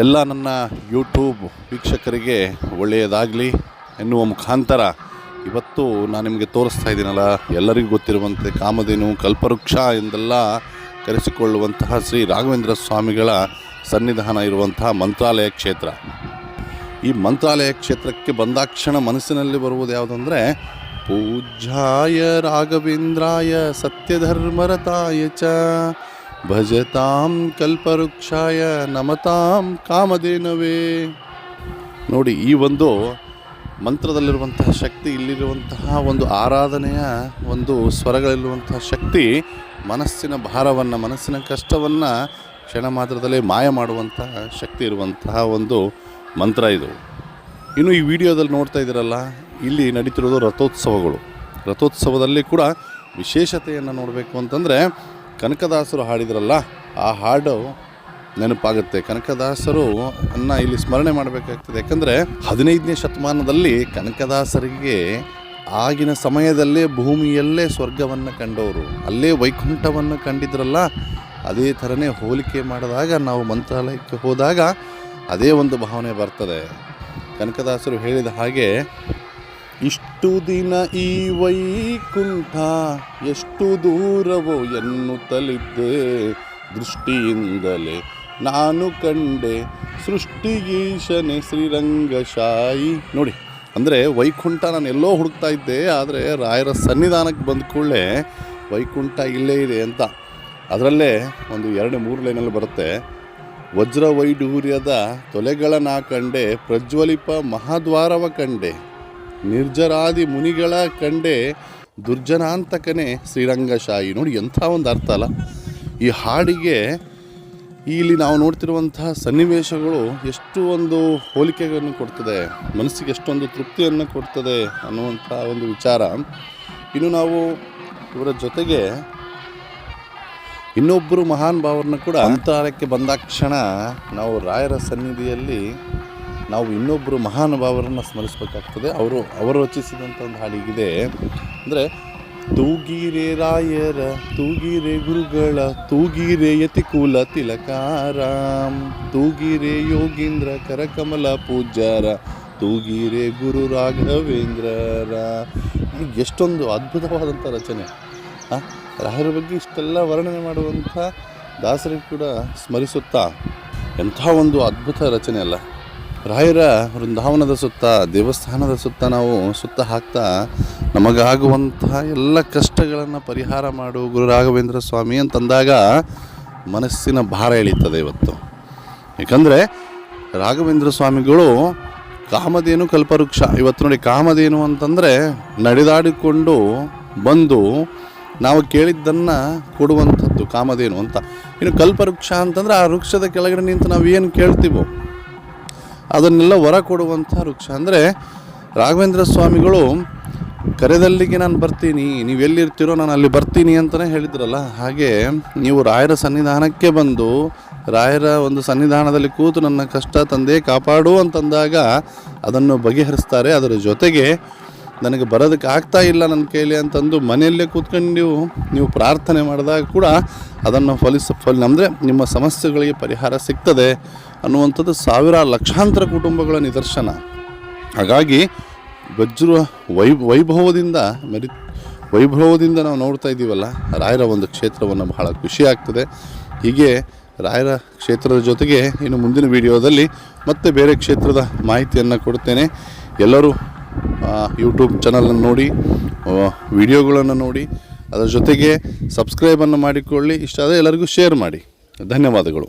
ಎಲ್ಲ ನನ್ನ ಯೂಟ್ಯೂಬ್ ವೀಕ್ಷಕರಿಗೆ ಒಳ್ಳೆಯದಾಗಲಿ ಎನ್ನುವ ಮುಖಾಂತರ ಇವತ್ತು ನಾನು ನಿಮಗೆ ತೋರಿಸ್ತಾ ಇದ್ದೀನಲ್ಲ, ಎಲ್ಲರಿಗೂ ಗೊತ್ತಿರುವಂತೆ ಕಾಮಧೇನು, ಕಲ್ಪವೃಕ್ಷ ಎಂದೆಲ್ಲ ಕರೆಸಿಕೊಳ್ಳುವಂತಹ ಶ್ರೀ ರಾಘವೇಂದ್ರ ಸ್ವಾಮಿಗಳ ಸನ್ನಿಧಾನ ಇರುವಂತಹ ಮಂತ್ರಾಲಯ ಕ್ಷೇತ್ರ. ಈ ಮಂತ್ರಾಲಯ ಕ್ಷೇತ್ರಕ್ಕೆ ಬಂದಾಕ್ಷಣ ಮನಸ್ಸಿನಲ್ಲಿ ಬರುವುದು ಯಾವುದಂದರೆ, ಪೂಜ್ಯಾಯ ರಾಘವೇಂದ್ರಾಯ ಸತ್ಯಧರ್ಮರತಾಯ ಚ ಭಜತಾಂ ಕಲ್ಪವೃಕ್ಷಾಯ ನಮತಾಂ ಕಾಮಧೇನವೇ. ನೋಡಿ, ಈ ಒಂದು ಮಂತ್ರದಲ್ಲಿರುವಂತಹ ಶಕ್ತಿ, ಇಲ್ಲಿರುವಂತಹ ಒಂದು ಆರಾಧನೆಯ ಒಂದು ಸ್ವರಗಳಲ್ಲಿರುವಂತಹ ಶಕ್ತಿ, ಮನಸ್ಸಿನ ಭಾರವನ್ನು, ಮನಸ್ಸಿನ ಕಷ್ಟವನ್ನು ಕ್ಷಣ ಮಾತ್ರದಲ್ಲೇ ಮಾಯ ಮಾಡುವಂತಹ ಶಕ್ತಿ ಇರುವಂತಹ ಒಂದು ಮಂತ್ರ ಇದು. ಇನ್ನು ಈ ವಿಡಿಯೋದಲ್ಲಿ ನೋಡ್ತಾ ಇದ್ದೀರಲ್ಲ, ಇಲ್ಲಿ ನಡೀತಿರೋದು ರಥೋತ್ಸವಗಳು. ರಥೋತ್ಸವದಲ್ಲಿ ಕೂಡ ವಿಶೇಷತೆಯನ್ನು ನೋಡಬೇಕು ಅಂತಂದರೆ ಕನಕದಾಸರು ಹಾಡಿದ್ರಲ್ಲ, ಆ ಹಾಡು ನೆನಪಾಗುತ್ತೆ. ಕನಕದಾಸರು ಅನ್ನ ಇಲ್ಲಿ ಸ್ಮರಣೆ ಮಾಡಬೇಕಾಗ್ತದೆ. ಯಾಕಂದರೆ ಹದಿನೈದನೇ ಶತಮಾನದಲ್ಲಿ ಕನಕದಾಸರಿಗೆ ಆಗಿನ ಸಮಯದಲ್ಲೇ ಭೂಮಿಯಲ್ಲೇ ಸ್ವರ್ಗವನ್ನು ಕಂಡವರು. ಅಲ್ಲೇ ವೈಕುಂಠವನ್ನು ಕಂಡಿದ್ರಲ್ಲ, ಅದೇ ಥರನೇ ಹೋಲಿಕೆ ಮಾಡಿದಾಗ, ನಾವು ಮಂತ್ರಾಲಯಕ್ಕೆ ಹೋದಾಗ ಅದೇ ಒಂದು ಭಾವನೆ ಬರ್ತದೆ. ಕನಕದಾಸರು ಹೇಳಿದ ಹಾಗೆ ಇಷ್ಟು ದಿನ ಈ ವೈಕುಂಠ ಎಷ್ಟು ದೂರವೋ ಎನ್ನುತ್ತಲಿದ್ದೆ ದೃಷ್ಟಿಯಿಂದಲೇ. ನಾನು ಕಂಡೆ ಸೃಷ್ಟಿಗೀಶನೆ ಶ್ರೀರಂಗಶಾಯಿ. ನೋಡಿ, ಅಂದರೆ ವೈಕುಂಠ ನಾನು ಎಲ್ಲೋ ಹುಡುಕ್ತಾ ಇದ್ದೆ, ಆದರೆ ರಾಯರ ಸನ್ನಿಧಾನಕ್ಕೆ ಬಂದ ಕೂಡಲೇ ವೈಕುಂಠ ಇಲ್ಲೇ ಇದೆ ಅಂತ. ಅದರಲ್ಲೇ ಒಂದು ಎರಡು ಮೂರು ಲೈನಲ್ಲಿ ಬರುತ್ತೆ ವಜ್ರ ವೈಡೂರ್ಯದ ತೊಲೆಗಳ ನಾ ಕಂಡೆ, ಪ್ರಜ್ವಲಿಪ ಮಹಾದ್ವಾರವ ಕಂಡೆ. ನಿರ್ಜರಾದಿ ಮುನಿಗಳ ಕಂಡೆ ದುರ್ಜನಾಂತಕನೇ ಶ್ರೀರಂಗಶಾಹಿ. ನೋಡಿ ಎಂಥ ಒಂದು ಅರ್ಥ ಅಲ್ಲ. ಈ ಹಾಡಿಗೆ ಇಲ್ಲಿ ನಾವು ನೋಡ್ತಿರುವಂತಹ ಸನ್ನಿವೇಶಗಳು ಎಷ್ಟು ಒಂದು ಹೋಲಿಕೆಗಳನ್ನು ಕೊಡ್ತದೆ ಮನಸ್ಸಿಗೆ ಎಷ್ಟೊಂದು ತೃಪ್ತಿಯನ್ನು ಕೊಡ್ತದೆ ಅನ್ನುವಂಥ ಒಂದು ವಿಚಾರ. ಇನ್ನು ನಾವು ಇವರ ಜೊತೆಗೆ ಇನ್ನೊಬ್ಬರು ಮಹಾನ್ ಭಾವರನ್ನ ಕೂಡ ಅಂತಾರಕ್ಕೆ ಬಂದಾಕ್ಷಣ ನಾವು ರಾಯರ ಸನ್ನಿಧಿಯಲ್ಲಿ ನಾವು ಇನ್ನೊಬ್ಬರು ಮಹಾನ್ ಭಾವರನ್ನು ಸ್ಮರಿಸಬೇಕಾಗ್ತದೆ. ಅವರು ಅವರು ರಚಿಸಿದಂಥ ಒಂದು ಹಾಡಿಗಿದೆ ಅಂದರೆ, ತೂಗಿರೆ ರಾಯರ, ತೂಗಿರೆ ಗುರುಗಳ, ತೂಗಿರೆ ಯತಿಕುಲ ತಿಲಕಾರಾಮ್ ತೂಗಿರೆ ಯೋಗೀಂದ್ರ ಕರಕಮಲ ಪೂಜಾರ ತೂಗಿರೆ ಗುರು ರಾಘವೇಂದ್ರರ. ಎಷ್ಟೊಂದು ಅದ್ಭುತವಾದಂಥ ರಚನೆ. ರಾಯರ ಬಗ್ಗೆ ಇಷ್ಟೆಲ್ಲ ವರ್ಣನೆ ಮಾಡುವಂಥ ದಾಸರಿಗೆ ಕೂಡ ಸ್ಮರಿಸುತ್ತಾ ಎಂಥ ಒಂದು ಅದ್ಭುತ ರಚನೆ ಅಲ್ಲ. ರಾಯರ ವೃಂದಾವನದ ಸುತ್ತ, ದೇವಸ್ಥಾನದ ಸುತ್ತ ನಾವು ಸುತ್ತ ಹಾಕ್ತಾ ನಮಗಾಗುವಂತಹ ಎಲ್ಲ ಕಷ್ಟಗಳನ್ನು ಪರಿಹಾರ ಮಾಡು ಗುರು ರಾಘವೇಂದ್ರ ಸ್ವಾಮಿ ಅಂತಂದಾಗ ಮನಸ್ಸಿನ ಭಾರ ಎಳೀತದೆ ಇವತ್ತು. ಯಾಕಂದರೆ ರಾಘವೇಂದ್ರ ಸ್ವಾಮಿಗಳು ಕಾಮಧೇನು ಕಲ್ಪವೃಕ್ಷ, ಇವತ್ತು ನೋಡಿ ಕಾಮಧೇನು ಅಂತಂದರೆ ನಡೆದಾಡಿಕೊಂಡು ಬಂದು ನಾವು ಕೇಳಿದ್ದನ್ನು ಕೊಡುವಂಥದ್ದು ಕಾಮಧೇನು ಅಂತ. ಇನ್ನು ಕಲ್ಪವೃಕ್ಷ ಅಂತಂದರೆ ಆ ವೃಕ್ಷದ ಕೆಳಗಡೆ ನಿಂತು ನಾವು ಏನು ಕೇಳ್ತೀವೋ ಅದನ್ನೆಲ್ಲ ಹೊರ ಕೊಡುವಂಥ ವೃಕ್ಷ. ಅಂದರೆ ರಾಘವೇಂದ್ರ ಸ್ವಾಮಿಗಳು, ಕರೆದಲ್ಲಿಗೆ ನಾನು ಬರ್ತೀನಿ, ನೀವು ಎಲ್ಲಿರ್ತೀರೋ ನಾನು ಅಲ್ಲಿ ಬರ್ತೀನಿ ಅಂತಲೇ ಹೇಳಿದ್ರಲ್ಲ. ಹಾಗೆ ನೀವು ರಾಯರ ಸನ್ನಿಧಾನಕ್ಕೆ ಬಂದು, ರಾಯರ ಒಂದು ಸನ್ನಿಧಾನದಲ್ಲಿ ಕೂತು ನನ್ನ ಕಷ್ಟ ತಂದೆ ಕಾಪಾಡು ಅಂತಂದಾಗ ಅದನ್ನು ಬಗೆಹರಿಸ್ತಾರೆ. ಅದರ ಜೊತೆಗೆ ನನಗೆ ಬರೋದಕ್ಕೆ ಆಗ್ತಾ ಇಲ್ಲ ನನ್ನ ಕೈಲಿ ಅಂತಂದು ಮನೆಯಲ್ಲೇ ಕೂತ್ಕೊಂಡು ನೀವು ನೀವು ಪ್ರಾರ್ಥನೆ ಮಾಡಿದಾಗ ಕೂಡ ಅದನ್ನು ಫಲಿಸ, ಫಲ ಅಂದರೆ ನಿಮ್ಮ ಸಮಸ್ಯೆಗಳಿಗೆ ಪರಿಹಾರ ಸಿಗ್ತದೆ ಅನ್ನುವಂಥದ್ದು ಸಾವಿರ ಲಕ್ಷಾಂತರ ಕುಟುಂಬಗಳ ನಿದರ್ಶನ. ಹಾಗಾಗಿ ವಜ್ರ ವೈ, ವೈಭವದಿಂದ ಮೆರಿ, ವೈಭವದಿಂದ ನಾವು ನೋಡ್ತಾ ಇದ್ದೀವಲ್ಲ, ರಾಯರ ಒಂದು ಕ್ಷೇತ್ರವನ್ನು ಬಹಳ ಖುಷಿ ಆಗ್ತದೆ. ಹೀಗೆ ರಾಯರ ಕ್ಷೇತ್ರದ ಜೊತೆಗೆ ಇನ್ನು ಮುಂದಿನ ವಿಡಿಯೋದಲ್ಲಿ ಮತ್ತೆ ಬೇರೆ ಕ್ಷೇತ್ರದ ಮಾಹಿತಿಯನ್ನು ಕೊಡ್ತೇನೆ. ಎಲ್ಲರೂ ಯೂಟ್ಯೂಬ್ ಚಾನಲನ್ನು ನೋಡಿ ವಿಡಿಯೋಗಳನ್ನು ನೋಡಿ, ಅದರ ಜೊತೆಗೆ ಸಬ್ಸ್ಕ್ರೈಬನ್ನು ಮಾಡಿಕೊಳ್ಳಿ. ಇಷ್ಟ ಆದರೆ ಎಲ್ಲರಿಗೂ ಶೇರ್ ಮಾಡಿ. ಧನ್ಯವಾದಗಳು.